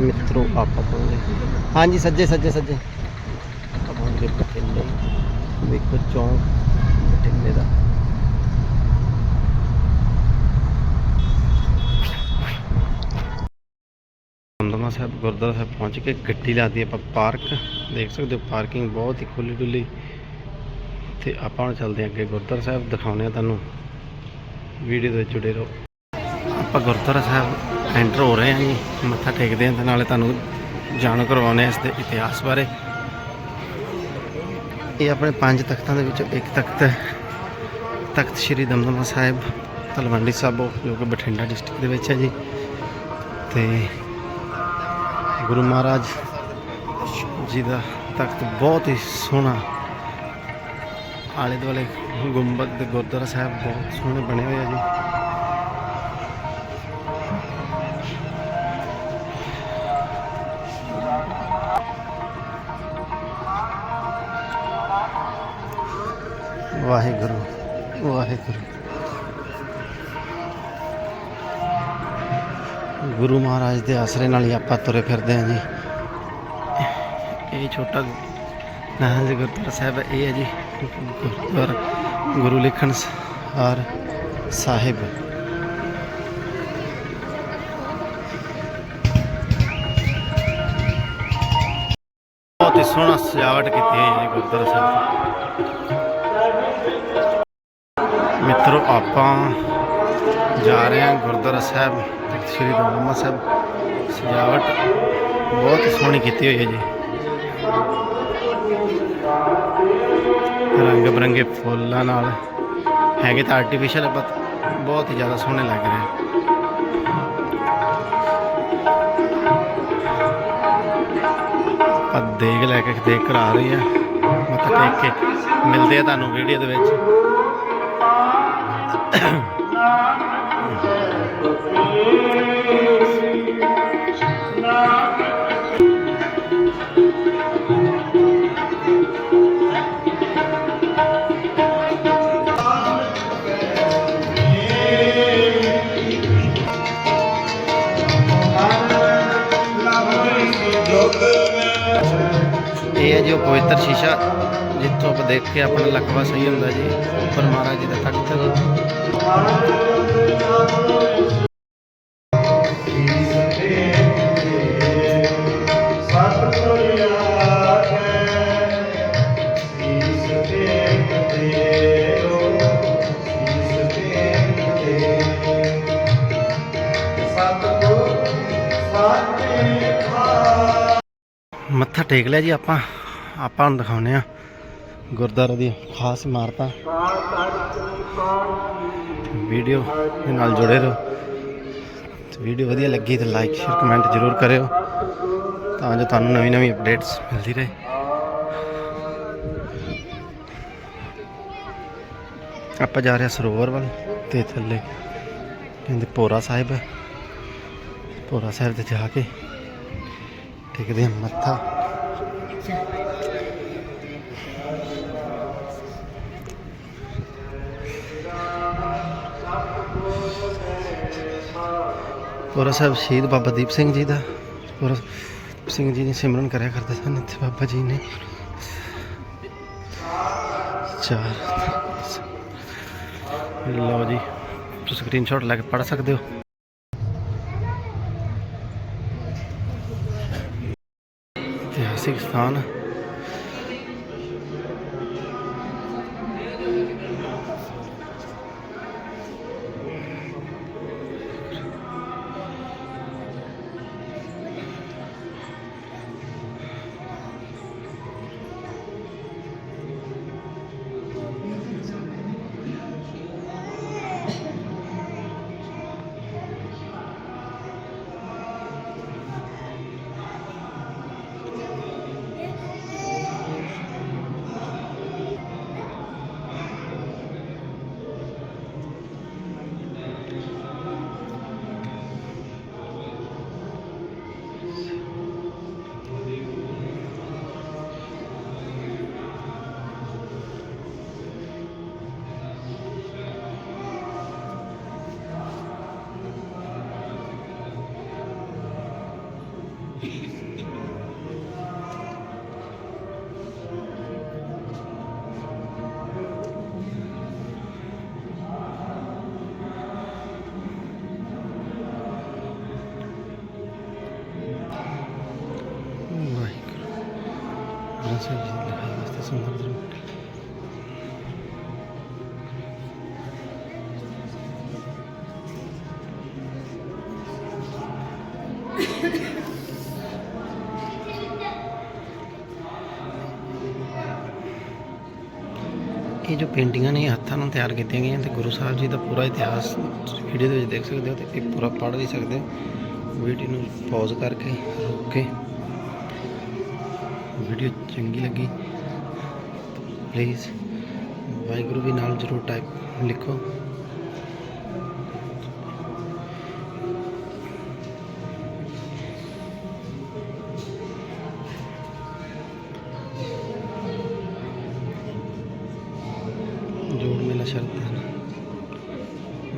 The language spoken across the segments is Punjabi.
ਮਿੱਤਰੋ, ਆਪਾਂ ਪਹੁੰਚੇ। ਹਾਂਜੀ, ਸੱਜੇ ਸੱਜੇ ਸੱਜੇ। ਆਪਾਂ ਪਹੁੰਚ ਬਠਿੰਡੇ। ਵੇਖੋ ਚੌਂਕ ਬਠਿੰਡੇ ਦਾ। ਦਮਦਮਾ ਸਾਹਿਬ, ਗੁਰਦੁਆਰਾ ਸਾਹਿਬ ਪਹੁੰਚ ਕੇ ਗੱਡੀ ਲਾਦੀ ਆਪਾਂ, ਪਾਰਕ। ਦੇਖ ਸਕਦੇ ਹੋ, ਪਾਰਕਿੰਗ ਬਹੁਤ ਹੀ ਖੁੱਲੀ ਡੁੱਲੀ ਤੇ ਆਪਾਂ ਹੁਣ ਚੱਲਦੇ ਹਾਂ ਅੱਗੇ ਗੁਰਦੁਆਰਾ ਸਾਹਿਬ ਦਿਖਾਉਂਦੇ ਆ ਤੁਹਾਨੂੰ। ਵੀਡੀਓ ਦੇ ਵਿੱਚ ਜੁੜੇ ਰਹੋ। ਆਪਾਂ ਗੁਰਦੁਆਰਾ ਸਾਹਿਬ ਐਂਟਰ ਹੋ ਰਹੇ ਹਾਂ ਜੀ, ਮੱਥਾ ਟੇਕਦੇ ਹਾਂ ਤੇ ਨਾਲੇ ਤੁਹਾਨੂੰ ਜਾਣੂ ਕਰਵਾਉਂਦੇ ਹਾਂ ਇਸ ਦੇ ਇਤਿਹਾਸ ਬਾਰੇ। ਇਹ ਆਪਣੇ ਪੰਜ ਤਖਤਾਂ ਦੇ ਵਿੱਚੋਂ ਇੱਕ ਤਖਤ ਹੈ। ਤਖਤ ਸ੍ਰੀ ਦਮਦਮਾ ਸਾਹਿਬ, ਤਲਵੰਡੀ ਸਾਬੋ, ਜੋ ਕਿ ਬਠਿੰਡਾ ਡਿਸਟ੍ਰਿਕਟ ਦੇ ਵਿੱਚ ਹੈ ਜੀ। ਤੇ ਗੁਰੂ ਮਹਾਰਾਜ ਜੀ ਦਾ ਤਖਤ ਬਹੁਤ ਹੀ ਸੋਹਣਾ ਆਲੇ ਦੁਆਲੇ ਗੁੰਬਦ ਦੇ ਗੁਰਦੁਆਰਾ ਸਾਹਿਬ ਬਹੁਤ ਸੋਹਣੇ ਬਣੇ ਹੋਏ ਆ ਜੀ। ਵਾਹਿਗੁਰੂ ਵਾਹਿਗੁਰੂ। ਗੁਰੂ ਮਹਾਰਾਜ ਦੇ ਆਸਰੇ ਨਾਲ ਹੀ ਆਪਾਂ ਤੁਰੇ ਫਿਰਦੇ ਹਾਂ ਜੀ। ਇਹ ਛੋਟਾ ਨਾਨਕ ਗੁਰਦੁਆਰਾ ਸਾਹਿਬ ਇਹ ਹੈ ਜੀ, ਗੁਰਦੁਆਰਾ ਗੁਰੂ ਲਿਖਣ ਸਾਰ ਸਾਹਿਬ। ਬਹੁਤ ਹੀ ਸੋਹਣਾ ਸਜਾਵਟ ਕੀਤੀ ਹੈ ਜੀ ਗੁਰਦੁਆਰਾ ਸਾਹਿਬ। ਮਿੱਤਰੋ, ਆਪਾਂ ਜਾ ਰਹੇ ਹਾਂ ਗੁਰਦੁਆਰਾ ਸਾਹਿਬ ਤਖਤ ਸ੍ਰੀ ਦਮਦਮਾ ਸਾਹਿਬ। ਸਜਾਵਟ ਬਹੁਤ ਸੋਹਣੀ ਕੀਤੀ ਹੋਈ ਹੈ ਜੀ। ਰੰਗ ਬਰੰਗੇ ਫੁੱਲਾਂ ਨਾਲ ਹੈਗੇ ਤਾਂ ਆਰਟੀਫੀਸ਼ੀਅਲ ਬਟ ਬਹੁਤ ਹੀ ਜ਼ਿਆਦਾ ਸੋਹਣੇ ਲੱਗ ਰਹੇ। ਆਪਾਂ ਦੇਖ ਲੈ ਕੇ ਦੇਖ ਕਰਾ ਆ ਰਹੀ ਆ ਮੱਥਾ ਟੇਕ ਕੇ ਮਿਲਦੇ ਆ ਤੁਹਾਨੂੰ ਵੀਡੀਓ ਦੇ ਵਿੱਚ। Thank you. ਸ਼ੀਸ਼ਾ ਜਿੱਥੋਂ ਆਪਾਂ ਦੇਖ ਕੇ ਆਪਣਾ ਲਕਵਾ ਸਹੀ ਹੁੰਦਾ ਜੀ ਉੱਪਰ ਮਹਾਰਾਜ ਜੀ ਦਾ ਤਖਤ ਹੈ। ਮੱਥਾ ਟੇਕ ਲਿਆ ਜੀ ਆਪਾਂ। ਆਪਾਂ ਨੂੰ ਦਿਖਾਉਨੇ ਆ ਗੁਰਦੁਆਰੇ ਦੀ ਖਾਸ ਇਮਾਰਤਾਂ। ਵੀਡੀਓ ਦੇ ਨਾਲ ਜੁੜੇ ਰਹੋ। ਵੀਡੀਓ ਵਧੀਆ ਲੱਗੀ ਤੇ ਲਾਈਕ ਸ਼ੇਅਰ ਕਮੈਂਟ ਜ਼ਰੂਰ ਕਰਿਓ। ਤਾਂ ਜੋ ਤੁਹਾਨੂੰ ਨਵੀਂ ਨਵੀਂ ਅਪਡੇਟਸ ਮਿਲਦੀ ਰਹੇ। ਆਪਾਂ ਜਾ ਰਹੇ ਹਾਂ ਸਰੋਵਰ ਵੱਲ ਤੇ ਥੱਲੇ ਕਹਿੰਦੇ ਪੋਰਾ ਸਾਹਿਬ ਹੈ। ਪੋਰਾ ਸਾਹਿਬ ਤੇ ਜਾ ਕੇ ਟੇਕਦੇ ਹਾਂ ਮੱਥਾ ਪੋਰਾ ਸਾਹਿਬ ਸ਼ਹੀਦ ਬਾਬਾ ਦੀਪ ਸਿੰਘ ਜੀ ਦਾ। ਪੋਰਾ ਸਿੰਘ ਜੀ ਨੇ ਸਿਮਰਨ ਕਰਿਆ ਕਰਦੇ ਸਨ, ਇੱਥੇ ਬਾਬਾ ਜੀ ਨੇ। ਚਾਰ। ਲਓ ਜੀ, ਤੁਸੀਂ ਸਕਰੀਨਸ਼ਾਟ ਲੈ ਕੇ ਪੜ ਸਕਦੇ ਹੋ। ਇਤਿਹਾਸਿਕ ਸਥਾਨ ਗ੍ਰੰਥ ਸਾਹਿਬ ਜੀ ਦੀ ਲਿਖਾਈ ਵਾਸਤੇ ਸੁੰਦਰ ਇਹ ਜੋ ਪੇਂਟਿੰਗਾਂ ਨੇ, ਇਹ ਹੱਥਾਂ ਨਾਲ ਤਿਆਰ ਕੀਤੀਆਂ ਗਈਆਂ ਤੇ ਗੁਰੂ ਸਾਹਿਬ ਜੀ ਦਾ ਪੂਰਾ ਇਤਿਹਾਸ ਵੀਡੀਓ ਦੇ ਵਿੱਚ ਦੇਖ ਸਕਦੇ ਹੋ ਤੇ ਇਹ ਪੂਰਾ ਪੜ੍ਹ ਵੀ ਸਕਦੇ ਹੋ। ਵੀਡੀਓ ਨੂੰ ਪੌਜ਼ ਕਰਕੇ, ਰੋਕ ਕੇ ਵੀਡੀਓ ਚੰਗੀ ਲੱਗੀ ਪਲੀਜ਼ ਵਾਹਿਗੁਰੂ ਵੀ ਨਾਲ ਜ਼ਰੂਰ ਟਾਈਪ ਲਿਖੋ जोड़ मेला शरत है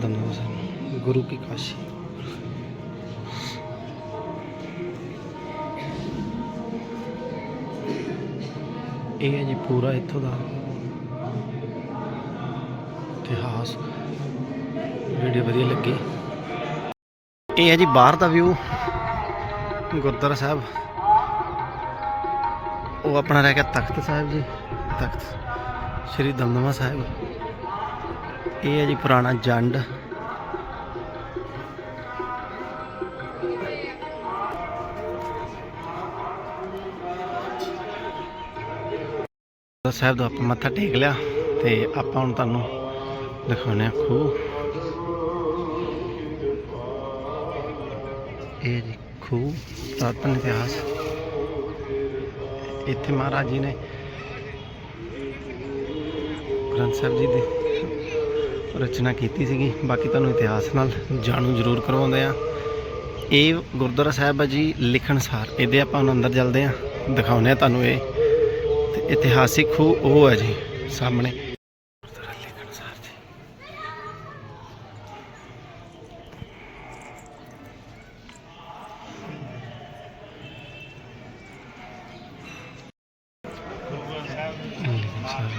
धन्यवाद सर गुरु की काशी ਇਹ ਹੈ ਜੀ ਪੂਰਾ ਇੱਥੋਂ ਦਾ ਇਤਿਹਾਸ। ਵੀਡੀਓ ਵਧੀਆ ਲੱਗੀ। ਇਹ ਹੈ ਜੀ ਬਾਹਰ ਦਾ ਵਿਊ ਗੁਰਦੁਆਰਾ ਸਾਹਿਬ। ਉਹ ਆਪਣਾ ਰਹਿ ਗਿਆ ਤਖਤ ਸਾਹਿਬ ਜੀ, ਤਖਤ ਸ਼੍ਰੀ ਦਮਦਮਾ ਸਾਹਿਬ। ਇਹ ਹੈ ਜੀ ਪੁਰਾਣਾ ਜੰਡ। ਸਾਹਿਬ ਤੋਂ ਆਪਾਂ ਮੱਥਾ ਟੇਕ ਲਿਆ ਤੇ ਆਪਾਂ ਹੁਣ ਤੁਹਾਨੂੰ ਦਿਖਾਉਂਦੇ ਆ ਖੂਹ। ਇਹ ਜੀ ਖੂਹ, ਪੁਰਾਤਨ ਇਤਿਹਾਸ। ਇੱਥੇ ਮਹਾਰਾਜ ਜੀ ਨੇ ਗ੍ਰੰਥ ਸਾਹਿਬ ਜੀ ਦੀ ਰਚਨਾ ਕੀਤੀ ਸੀਗੀ। ਬਾਕੀ ਤੁਹਾਨੂੰ ਇਤਿਹਾਸ ਨਾਲ ਜਾਣੂ ਜ਼ਰੂਰ ਕਰਵਾਉਂਦੇ ਆ ਇਹ ਗੁਰਦੁਆਰਾ ਸਾਹਿਬ ਹੈ ਜੀ ਲਿਖਣਸਾਰ ਇਹਦੇ ਆਪਾਂ ਹੁਣ ਅੰਦਰ ਚੱਲਦੇ ਆ ਦਿਖਾਉਂਦੇ ਆ ਤੁਹਾਨੂੰ ਇਹ। ਤੇ ਇਤਿਹਾਸਿਕ ਖੂਹ ਉਹ ਹੈ ਜੀ ਸਾਹਮਣੇ ਗੁਰਦੁਆਰਾ ਲਿਖਣਸਾਰ ਜੀ ਲਿਖਣਸਾਰ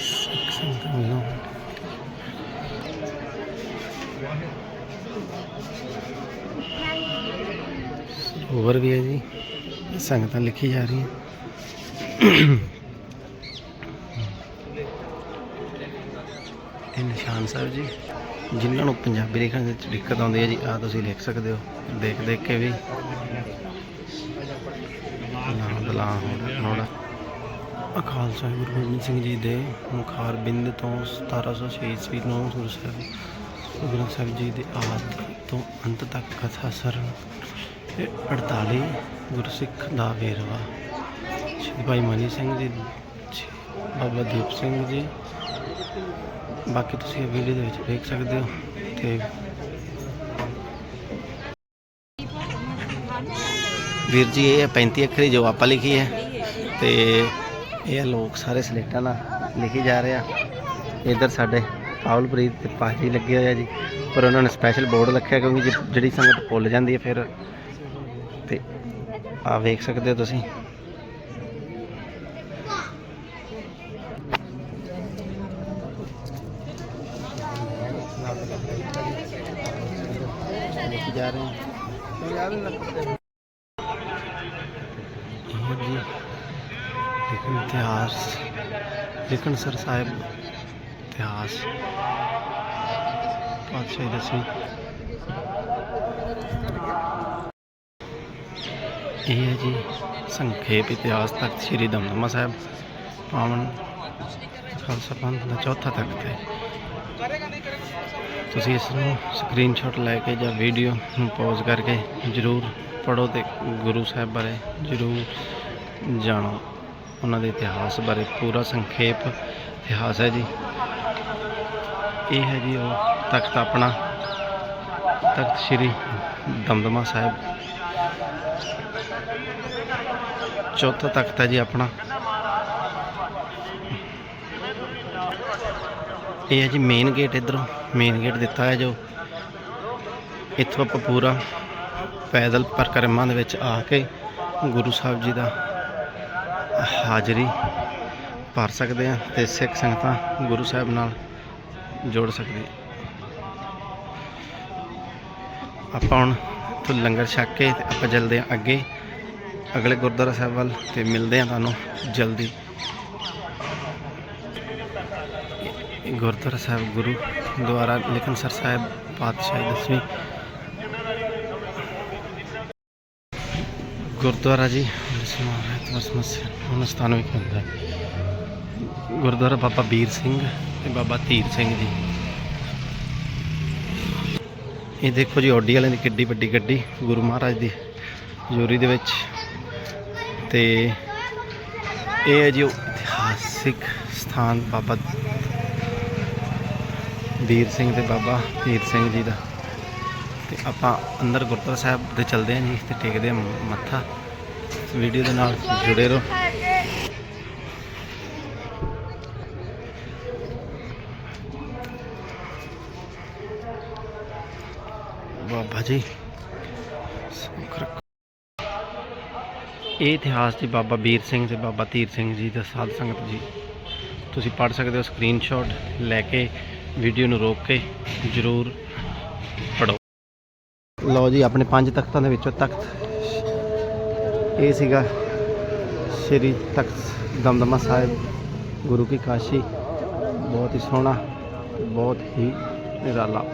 ਸਿੱਖ ਸੰਗਤਾਂ ਵੱਲੋਂ ਸਰੋਵਰ ਵੀ ਹੈ ਜੀ। ਸੰਗਤਾਂ ਲਿਖੀ ਜਾ ਰਹੀਆਂ। ਇਹ ਨਿਸ਼ਾਨ ਸਾਹਿਬ ਜੀ, ਜਿਨ੍ਹਾਂ ਨੂੰ ਪੰਜਾਬੀ ਲਿਖਣ ਵਿੱਚ ਦਿੱਕਤ ਆਉਂਦੀ ਹੈ ਜੀ ਆ ਤੁਸੀਂ ਲਿਖ ਸਕਦੇ ਹੋ। ਦੇਖ ਦੇਖ ਕੇ ਵੀ। ਨਾਮ ਦਲਾ ਨੋੜਾ ਅਕਾਲ ਸਾਹਿਬ ਗੁਰੂ ਗੋਬਿੰਦ ਸਿੰਘ ਜੀ ਦੇ ਮੁਖਾਰ ਬਿੰਦ ਤੋਂ 1706 ਈਸਵੀ ਨੂੰ ਗੁਰੂ ਸਾਹਿਬ, ਗੁਰੂ ਗ੍ਰੰਥ ਸਾਹਿਬ ਜੀ ਦੇ ਆਦਿ ਤੋਂ ਅੰਤ ਤੱਕ ਕਥਾ ਸਰਨ ਤੇ 48 ਗੁਰਸਿੱਖ ਦਾ ਵੇਰਵਾ। ਸ਼੍ਰੀ ਭਾਈ ਮਨੀ ਸਿੰਘ ਜੀ ਬਾਬਾ ਦੀਪ ਸਿੰਘ ਜੀ। ਬਾਕੀ ਤੁਸੀਂ ਇਹ ਵੀਡੀਓ ਦੇ ਵਿੱਚ ਦੇਖ ਸਕਦੇ ਹੋ ਤੇ ਵੀਰ ਜੀ, ਇਹ ਹੈ 35 ਅੱਖਰੀ ਜੋ ਆਪਾਂ ਲਿਖੀ ਹੈ ਤੇ ਇਹ ਲੋਕ ਸਾਰੇ ਸਲੇਟਾਂ ਨਾਲ ਲਿਖੀ ਜਾ ਰਹੇ ਆ। ਇਧਰ ਸਾਡੇ ਪਾਵਲਪ੍ਰੀਤ ਤੇ ਪਾਜੀ ਲੱਗੇ ਹੋਏ ਆ ਜੀ, ਪਰ ਉਹਨਾਂ ਨੇ ਸਪੈਸ਼ਲ ਬੋਰਡ ਰੱਖਿਆ ਕਿਉਂਕਿ ਜਿਹੜੀ ਸੰਗਤ ਭੁੱਲ ਜਾਂਦੀ ਹੈ, ਫਿਰ ਤੇ ਆ ਵੇਖ ਸਕਦੇ ਹੋ ਤੁਸੀਂ। ਜਾ ਰਹੇ ਆ ਜੀ ਲੇਕਿਨ ਇਤਿਹਾਸ, ਲੇਕਿਨ ਸਰ ਸਾਹਿਬ, ਇਤਿਹਾਸ। ਪਾਤਸ਼ਾਹੀ ਦਸਵੀਂ ਇਹ ਹੈ ਜੀ ਸੰਖੇਪ ਇਤਿਹਾਸ ਤਖਤ ਸ੍ਰੀ ਦਮਦਮਾ ਸਾਹਿਬ, ਪਾਵਨ ਖਾਲਸਾ ਪੰਥ ਦਾ ਚੌਥਾ ਤਖਤ ਹੈ। ਤੁਸੀਂ ਇਸ ਨੂੰ ਸਕਰੀਨਸ਼ਾਟ ਲੈ ਕੇ ਜਾਂ ਵੀਡੀਓ ਨੂੰ ਪੌਜ਼ ਕਰਕੇ ਜ਼ਰੂਰ ਪੜੋ ਤੇ ਗੁਰੂ ਸਾਹਿਬ ਬਾਰੇ ਜ਼ਰੂਰ ਜਾਣੋ। ਉਹਨਾਂ ਦੇ ਇਤਿਹਾਸ ਬਾਰੇ ਪੂਰਾ ਸੰਖੇਪ ਇਤਿਹਾਸ ਹੈ ਜੀ। ਇਹ ਹੈ ਜੀ ਉਹ ਤਖਤ ਆਪਣਾ, ਤਖਤ ਸ੍ਰੀ ਦਮਦਮਾ ਸਾਹਿਬ। ਚੌਥਾ ਤਖਤ ਹੈ ਜੀ ਆਪਣਾ। ਇਹ ਹੈ ਜੀ ਮੇਨ ਗੇਟ ਇਧਰੋਂ। ਮੇਨ ਗੇਟ ਦਿੱਤਾ ਹੈ ਜੋ ਇੱਥੋਂ ਆਪਾਂ ਪੂਰਾ ਪੈਦਲ ਪਰਿਕਰਮਾ ਦੇ ਵਿੱਚ ਆ ਕੇ ਗੁਰੂ ਸਾਹਿਬ ਜੀ ਦਾ ਹਾਜ਼ਰੀ ਭਰ ਸਕਦੇ ਆ ਤੇ ਸਿੱਖ ਸੰਗਤਾਂ ਗੁਰੂ ਸਾਹਿਬ ਨਾਲ ਜੋੜ ਸਕਦੇ ਆਪਾਂ ਹੁਣ ਤੋਂ ਲੰਗਰ ਛੱਕ ਕੇ ਤੇ ਆਪਾਂ ਚੱਲਦੇ ਹਾਂ ਅੱਗੇ। ਅਗਲੇ ਗੁਰਦੁਆਰਾ ਸਾਹਿਬ ਵੱਲ ਤੇ ਮਿਲਦੇ ਹਾਂ ਤੁਹਾਨੂੰ ਜਲਦੀ। ਗੁਰਦੁਆਰਾ ਸਾਹਿਬ ਗੁਰੂ ਦੁਆਰਾ ਲੇਕਿਨਸਰ ਸਾਹਿਬ ਪਾਤਸ਼ਾਹੀ ਦਸਵੀਂ। ਗੁਰਦੁਆਰਾ ਜੀ ਸਮਾਰਤ ਸਮੱਸਿਆ ਉਹਨਾਂ ਸਥਾਨ ਵਿੱਚ ਹੁੰਦਾ ਗੁਰਦੁਆਰਾ ਬਾਬਾ ਵੀਰ ਸਿੰਘ ਤੇ ਬਾਬਾ ਧੀਰ ਸਿੰਘ ਜੀ। ਇਹ ਦੇਖੋ ਜੀ ਓਡੀ ਵਾਲਿਆਂ ਦੀ ਕਿੱਡੀ ਵੱਡੀ ਗੱਡੀ ਗੁਰੂ ਮਹਾਰਾਜ ਦੀ ਹਜ਼ੂਰੀ ਦੇ ਵਿੱਚ ਤੇ ਇਹ ਹੈ ਜੀ ਇਤਿਹਾਸਿਕ ਸਥਾਨ ਬਾਬਾ ਵੀਰ ਸਿੰਘ ਤੇ ਬਾਬਾ ਵੀਰ ਸਿੰਘ ਜੀ ਦਾ। ਤੇ ਆਪਾਂ ਅੰਦਰ ਗੁਰਦੁਆਰਾ ਸਾਹਿਬ ਦੇ ਚਲਦੇ ਹਾਂ ਜੀ ਤੇ ਟੇਕਦੇ ਹਾਂ ਮੱਥਾ। ਵੀਡੀਓ ਦੇ ਨਾਲ ਜੁੜੇ ਰਹੋ। ਬਾਬਾ ਜੀ ਸੁੱਖ ਰੱਖੋ। ਇਹ ਇਤਿਹਾਸ ਜੀ ਬਾਬਾ ਵੀਰ ਸਿੰਘ ਤੇ ਬਾਬਾ ਧੀਰ ਸਿੰਘ ਜੀ ਦਾ ਸਾਧ ਸੰਗਤ ਜੀ। ਤੁਸੀਂ ਪੜ੍ਹ ਸਕਦੇ ਹੋ ਸਕਰੀਨਸ਼ਾਟ ਲੈ ਕੇ ਵੀਡੀਓ ਨੂੰ ਰੋਕ ਕੇ ਜ਼ਰੂਰ ਪੜੋ ਲਓ ਜੀ, ਆਪਣੇ ਪੰਜ ਤਖਤਾਂ ਦੇ ਵਿੱਚੋਂ ਤਖਤ ਇਹ ਸੀਗਾ ਸ੍ਰੀ ਤਖਤ ਦਮਦਮਾ ਸਾਹਿਬ, ਗੁਰੂ ਕੀ ਕਾਸ਼ੀ। ਬਹੁਤ ਹੀ ਸੋਹਣਾ, ਬਹੁਤ ਹੀ ਨਿਰਾਲਾ।